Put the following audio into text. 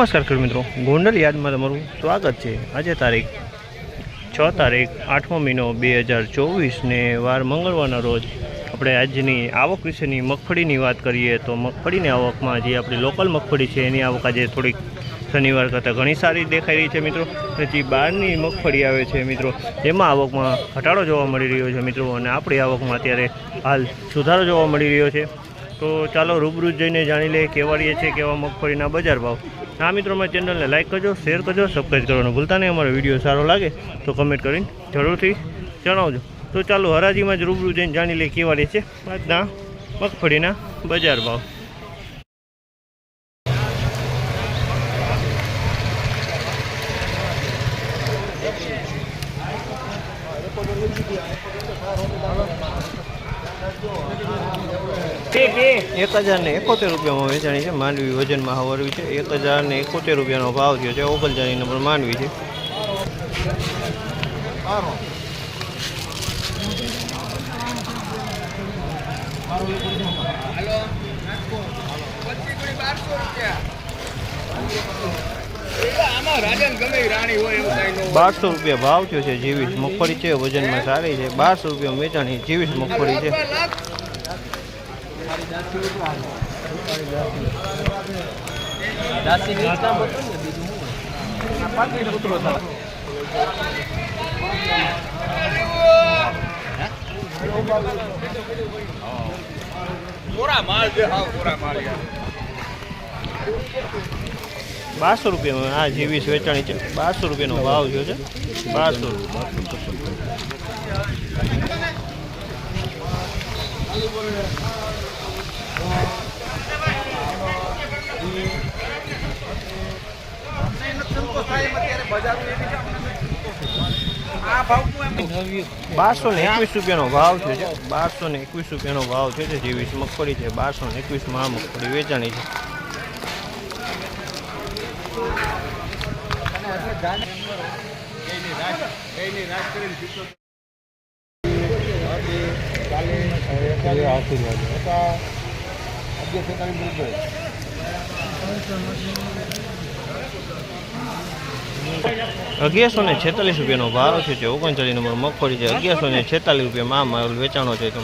નમસ્કાર ખેડૂત મિત્રો, ગોંડલ યાદમાં તમારું સ્વાગત છે. આજે તારીખ છ તારીખ, આઠમો મહિનો બે હજાર ચોવીસને વાર મંગળવારના રોજ આપણે આજની આવક વિશેની મગફળીની વાત કરીએ તો મગફળીની આવકમાં જે આપણી લોકલ મગફળી છે, એની આવક આજે થોડીક શનિવાર કરતાં ઘણી સારી દેખાઈ રહી છે મિત્રો. અને જે બહારની મગફળી આવે છે મિત્રો એમાં આવકમાં ઘટાડો જોવા મળી રહ્યો છે મિત્રો. અને આપણી આવકમાં અત્યારે હાલ સુધારો જોવા મળી રહ્યો છે. તો ચાલો રૂબરૂ જઈને જાણી લઈએ કેવાડીએ છે કેવા મગફળીના બજાર ભાવ. હા મિત્રો, અમારી ચેનલને લાઇક કરજો શેર કરજો સબસ્ક્રાઈબ કરવાનું ભૂલતા નહીં. અમારો વીડિયો સારો લાગે તો કમેન્ટ કરીને જરૂરથી જણાવજો. તો ચાલો, હરાજીમાં જ રૂબરૂ જઈને જાણી લઈએ કેવા રહે છે આજના મગફળીના બજાર ભાવ. એક હજાર ને એકોતેર રૂપિયામાં વેચાણી છે. માંડવી વજનમાં હવરવી છે. એક હજાર ને એકોતેર રૂપિયાનો ભાવ થયો છે. ઓગણચાળીસ નંબર માંડવી છે. બારસો રૂપિયા ભાવ થયો છે જીવીસ મગફળી છે વજનમાં સારી છે. બારસો રૂપિયા વેચાણી જીવીસ મગફળી છે. પૂરા માલ છે. હા પૂરા માલ યાર બારસો રૂપિયામાં આ જીવીસ વેચાણી છે, બારસો રૂપિયાનો ભાવ જો છે. બારસો. બારસો ને એકવીસ રૂપિયાનો ભાવ છે. બારસો ને એકવીસ રૂપિયાનો ભાવ છે. જીવીસ મગફળી છે, બારસો ને એકવીસમાં મગફળી વેચાણી છે. અગિયારસો ને છેતાલીસ રૂપિયાનો ભાવ છે ઓગણચાલીસ નંબર મગફળી છે. અગિયારસો ને છેતાલીસ રૂપિયામાં આ માલ વેચાણો છે. તો